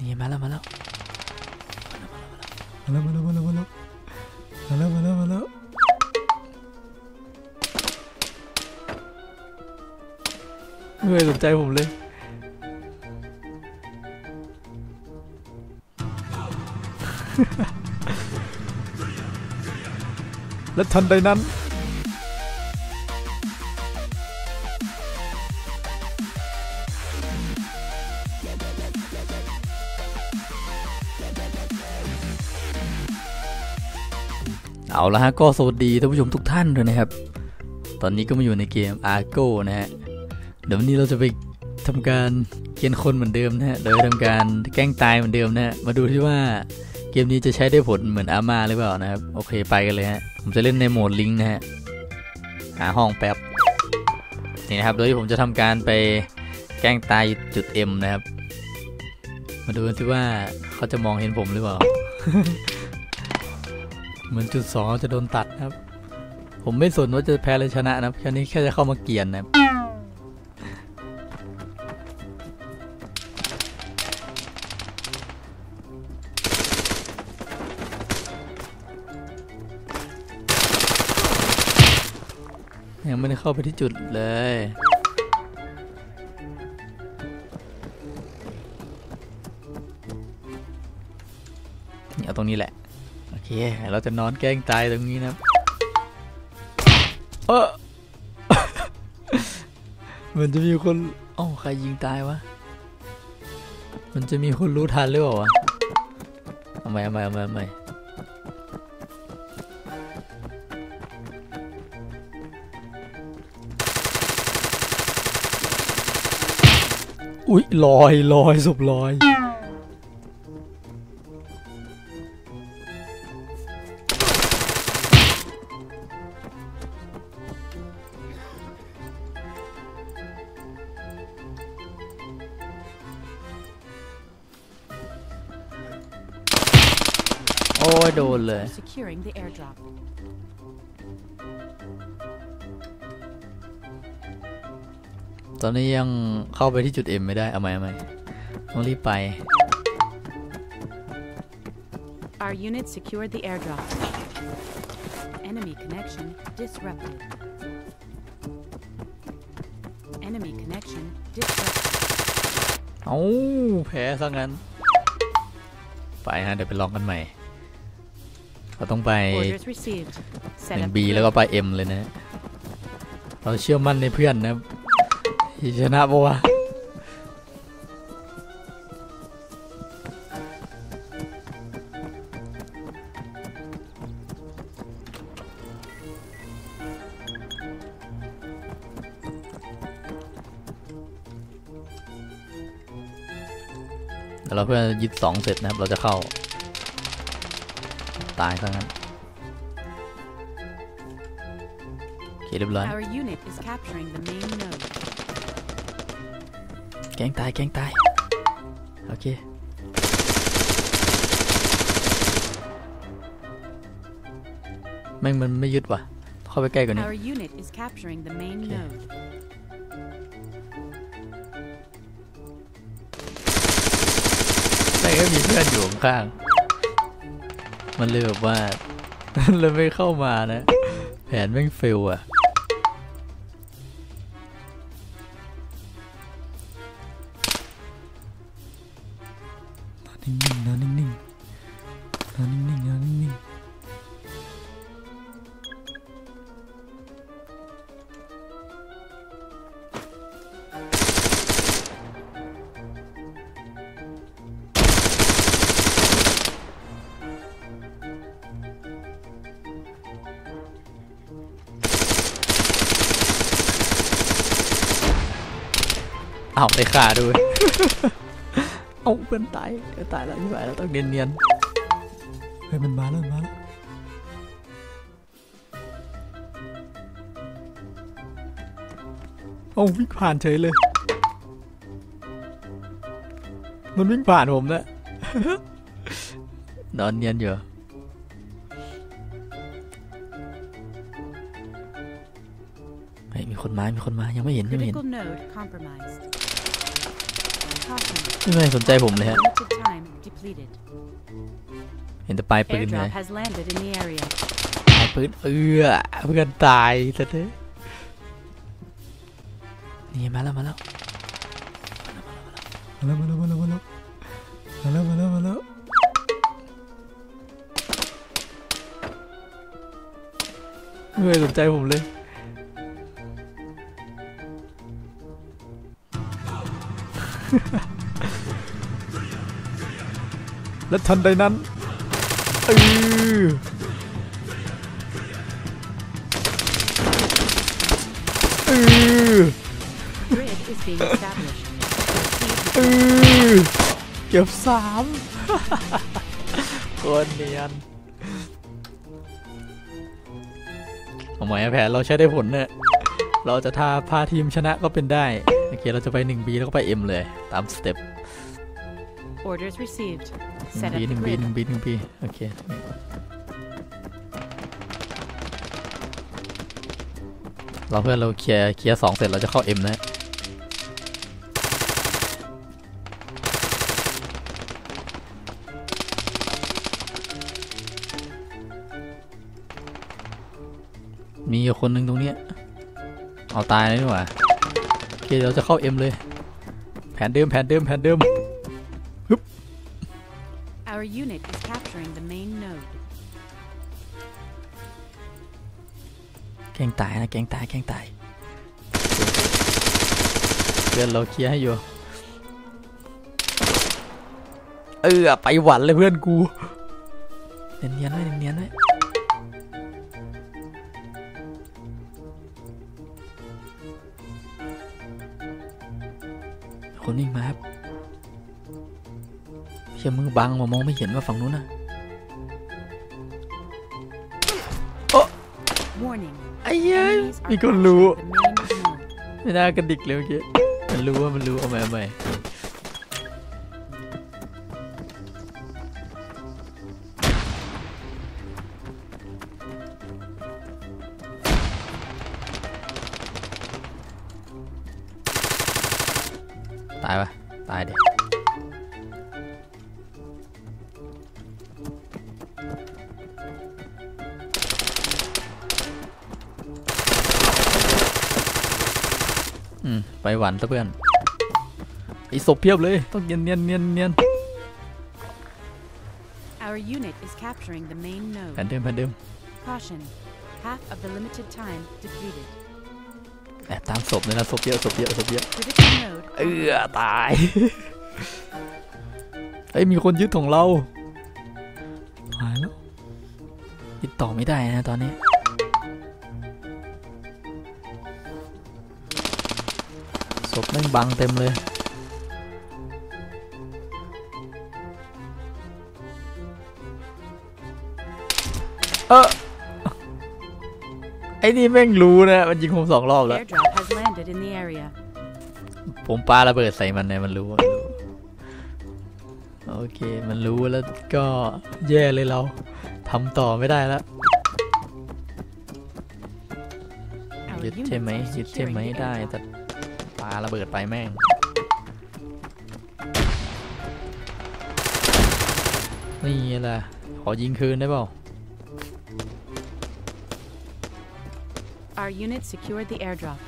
นี่มาแล้วมาแล้วมาแล้วมาแล้วมาแล้วมาแล้วมาแล้วมาแล้วมาแล้วไม่เคยสนใจผมเลยและทันใดนั้น เอาละฮะก็สวัสดีท่านผู้ชมทุกท่านด้วยนะครับ ตอนนี้ก็มาอยู่ในเกม Argo นะฮะ เดี๋ยววันนี้เราจะไปทำการเกณฑ์คนเหมือนเดิมนะฮะ โดยทำการแกล้งตายเหมือนเดิมนะฮะ มาดูที่ว่าเกมนี้จะใช้ได้ผลเหมือนอาม่าหรือเปล่านะครับ โอเคไปกันเลยฮะ ผมจะเล่นในโหมดลิงนะฮะ หาห้องแป๊บ นี่นะครับ โดยที่ผมจะทำการไปแกล้งตายจุด M นะครับ มาดูกันสิว่าเขาจะมองเห็นผมหรือเปล่า เหมือนจุดสองจะโดนตัดครับ ผมไม่สนว่าจะแพ้หรือชนะนะครับแค่นี้แค่จะเข้ามาเกียนนะครับยังไม่ได้เข้าไปที่จุดเลยนี่เอาตรงนี้แหละ เค เราจะนอนแกล้งตายตรงนี้นะครับเออมันจะมีคนอ๋อใครยิงตายวะ มันจะมีคนรู้ทันหรือเปล่าวะเอาใหม่เอาใหม่เอาใหม่เอาใหม่อุ๊ยลอยลอยศพลอย ยโดนเลย Securing the airdrop. ตอนนี้ยังเข้าไปที่จุด M ไม่ได้เอาไหมเอาไหมต้องรีบไป Our unit secured the airdrop. Enemy connection disrupted. Enemy connection disrupted. เอ้าแพ้ซะงั้น ไปฮะ เดี๋ยวไปลองกันใหม่ เราต้องไป Orders received. Set หนึ่ง up บีแล้วก็ไป M เลยนะ เราเชื่อมั่นในเพื่อนนะครับที่ชนะปะวะแล้วเราเพื่อนยึดสองเสร็จนะครับ เราจะเข้า ตายซะงั้นโอเคเรียบร้อย Our unit is capturing the main node. แกล้งตายแกล้งตาย โอเคแม่งมันไม่ยึดว่ะ เข้าไปใกล้กว่านี้ Our unit is capturing the main Okay. node. แม่งก็มีเพื่อนอยู่ข้างๆ มันเลยแบบว่า เลยไม่เข้ามานะ แผนแม่งเฟลอะนิ่งๆนะนิ่งๆ อ้าวไปขาด้วย เอาเพื่อนตายเอ้ยตายแล้วไม่ไหวแล้วต้องเนียนๆเฮ้ยมันมาแล้วมันมาแล้วเอาวิ่งผ่านเฉยเลย มันวิ่งผ่านผมนะๆนอนเนียนอยู่ ฮ้ยมีคนมา มีคนมา ยังไม่เห็นยังไม่เห็น Critical node compromised. Caution. ไม่มีใครสนใจผมเลยฮะ Limited time completed. เห็นแต่ปลายปืนเลย Airdrop has landed in the area. ปลายปืนเอื้อเพื่อนตายซะเถอะนี่มาแล้วมาแล้วมาแล้วมาแล้วมาแล้วมาแล้วมาแล้วมาแล้วมาแล้วไม่เคยสนใจผมเลย และทันใดนั้นเออเออเออเก็บสามคนเนียนทำไมแผนเราใช้ได้ผลเนี่ยเราจะทาพาทีมชนะก็เป็นได้ เค เราจะไป 1B แล้วก็ไป M เลยตามสเต็ป orders received. หนึ่ Set ง up บี the หนึ่งบี grid. หนึ่งบีหนึ่งบีโอเค เราเพื่อนเราเคลียร์เคลียร์สองเสร็จเราจะเข้า M นะมีอยู่คนหนึ่งตรงเนี้ยเอาตายเลยดีกว่าโอ เคเราจะเข้า M เลย แผนเดิมแผนเดิมแผนเดิม Our unit is capturing the main node. แกล้งตายนะแกล้งตายแกล้งตายเพื่อนเราเคลียร์ให้อยู่เออไปหวันเลยเพื่อนกูเนียนๆไว้เนียนๆไว้ นวิ่งมาครับเชื่อมือบังมามองไม่เห็นว่าฝั่งนู้นนะ Warning. ไอ้เย้ย Enemies are มีคนรู้ capturing the main node. ไม่น่ากระดิกเลยเมื่อกี้มันรู้ว่ามันรู้เอาใหม่เอาใหม่ ตายปะตายเด็อืมไปหวันซะเพื่อนไอ้ศพเพียบเลย ต้องเนียนเนียนเนียนเนียน Our unit is capturing the main แผน node. เดิมแผนเดิม แอบตามศพเลยนะศพเยอะศพเยอะศพเยอะ Critical node. เออตายเฮ้ยมีคนยึดของเราหายแล้วติดต่อไม่ได้นะตอนนี้ศพแม่งบังเต็มเลยเออ ไอ้นี่แม่งรู้นะ มันยิงผมสองรอบแล้ว Airdrop has landed in the area. ผมปาระเบิดใส่มันเนี่ยมันรู้มันรู้โอเค มันรู้แล้วก็แย่เลยเราทำต่อไม่ได้แล้ว Our ยึดใช่ units ไหม are ยึดใช่ไหม securing the ได้ airdrop. แต่ปาระเบิดไปแม่ง นี่แหละขอยิงคืนได้เปล่า Our unit secured the airdrop.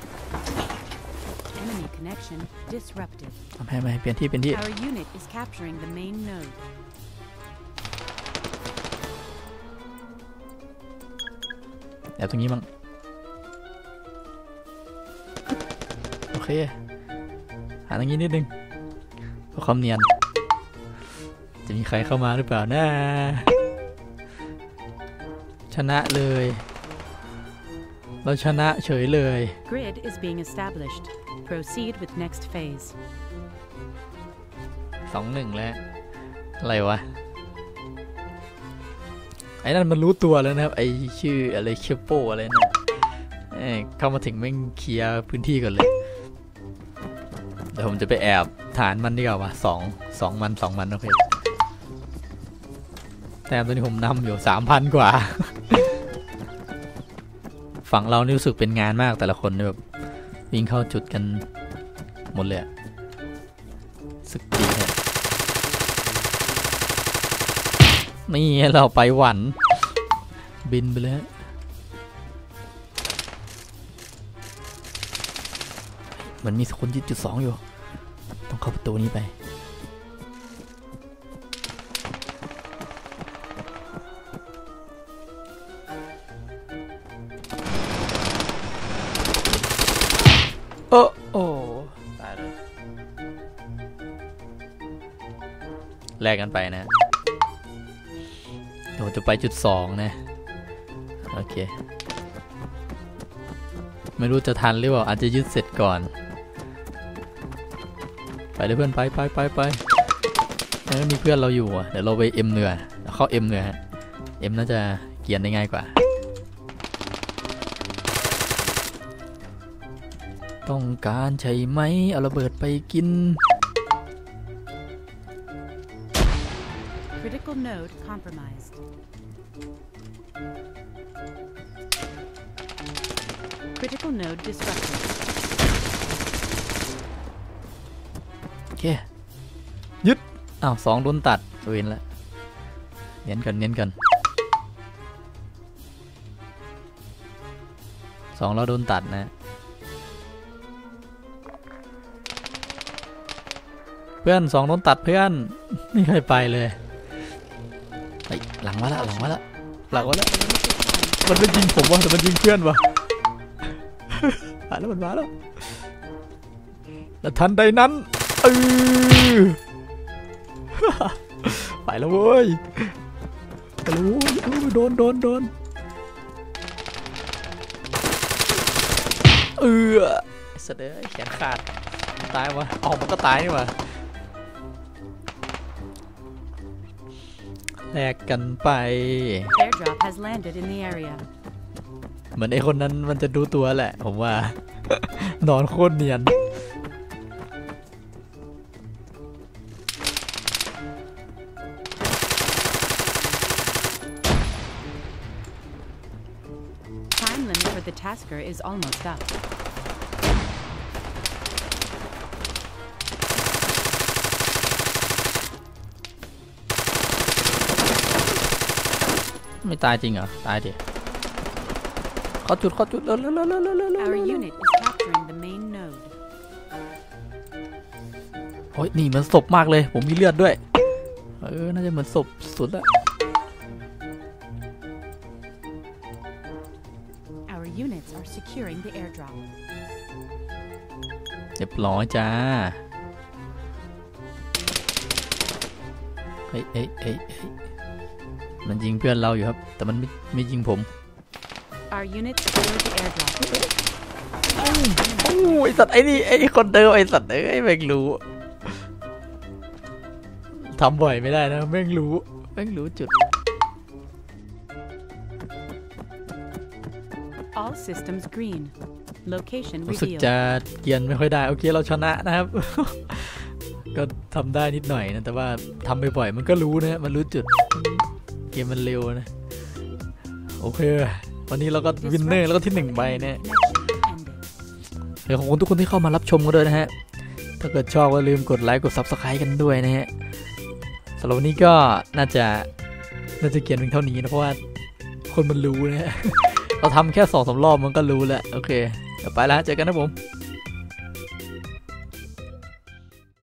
Enemy connection disrupted. ทำให้ไหมเปลี่ยนที่เป็นที่ Our unit is capturing the main node. แอบตรงนี้มั้งโอเคหาตรงนี้นิดนึงเพื่อความเนียน จะมีใครเข้ามาหรือเปล่านะชนะเลย เราชนะเฉยเลย Grid is being established. Proceed with next phase. สองหนึ่งแล้ว อะไรวะ ไอ้นั่นมันรู้ตัวแล้วนะครับ ไอ้ชื่ออะไรเชโปอะไรนะเอ้ยเข้ามาถึงแม่งเคลียร์พื้นที่ก่อนเลย เดี๋ยวผมจะไปแอบฐานมันดีกว่าวะสองสองมันสองมันโอเค แต้มตอนนี้ผมนำอยู่สามพันกว่า ฝั่งเรานี่รู้สึกเป็นงานมากแต่ละคนเนี่ยแบบวิ่งเข้าจุดกันหมดเลยสึกดีเนี่ยนี่เราไปหวันบินไปเลยฮะเหมือนมีคนยึดจุดสองอยู่ ต้องเข้าประตูนี้ไป แลกกันไปนะเดี๋ยวผมจะไปจุดสองนะโอเค ไม่รู้จะทันหรือเปล่าอาจจะยึดเสร็จก่อน ไปเลยเพื่อนไปไปไปไปแล้วมีเพื่อนเราอยู่อะเดี๋ยวเราไปเอ็มเหนือเข้าเอ็มเหนือฮะเอ็มน่าจะเกียนได้ง่ายกว่า ต้องการใช่ไหมเอาระเบิดไปกิน Critical node compromised. Critical node disrupted. โอเค ยึด อ้าวสองโดนตัดเวนละเน้นกันเน้นกันสองเราโดนตัดนะ เพื่อนสองโดนตัดเพื่อน ไม่เคยไปเลยเฮ้ย หลังมาละหลังมาละหลังมาละมันไม่ยิงผมวะแต่มันยิงเพื่อนวะมาแล้วมันมาแล้วและทันใดนั้นเออไปแล้วเว้ยไปแล้วเว้ยเออโดนโดนโดนเออเสยดายแขนขาดตายวะออกมันก็ตายนี่หว่า แลกกันไป Airdrop has landed in the area. เหมือนไอ้คนนั้นมันจะรู้ตัวแหละ ผมว่า นอนโคตรเนียน Time limit for the tasker is almost up. ไม่ตายจริงเหรอ ตายดิเขาจุดเขาจุดเร็วเร็วเร็วเร็วเร็วเร็วเร็ว Our เร็ว unit is capturing the main node. โอ้ยนี่เหมือนศพมากเลย ผมมีเลือดด้วย เออ น่าจะเหมือนศพสุดละ Our units are securing the airdrop. เรียบร้อยจ้า เฮ้ยเฮ้ยเฮ้ยเฮ้ย มันยิงเพื่อนเราอยู่ครับ แต่มันไม่ไม่ยิงผม Our units secured the airdrop. โอ้ยไอสัตว์ไอ้นี่ไอ้คนเดิมไอสัตว์เอ้ยแม่งรู้ทำบ่อยไม่ได้นะแม่งรู้แม่งรู้จุด All systems green. Location รู้สึก revealed. จะเกียนไม่ค่อยได้โอเคเราชนะนะครับ ก็ทำได้นิดหน่อยนะแต่ว่าทำบ่อยๆมันก็รู้นะมันรู้จุด เกมมันเร็วนะ โอเค วันนี้เราก็วินเนอร์แล้วก็ที่หนึ่งใบเนี่ย Connection ended. เดี๋ยวขอบคุณทุกคนที่เข้ามารับชมกันด้วยนะฮะ ถ้าเกิดชอบก็ลืมกดไลค์กด Subscribe กันด้วยนะฮะสำหรับวันนี้ก็น่าจะน่าจะเขียนเพียงเท่านี้นะเพราะว่าคนมันรู้นะฮะเราทำแค่สองสารอบมันก็รู้แล้ว โอเคเดี๋ยวไปแล้วเจอกันนะผม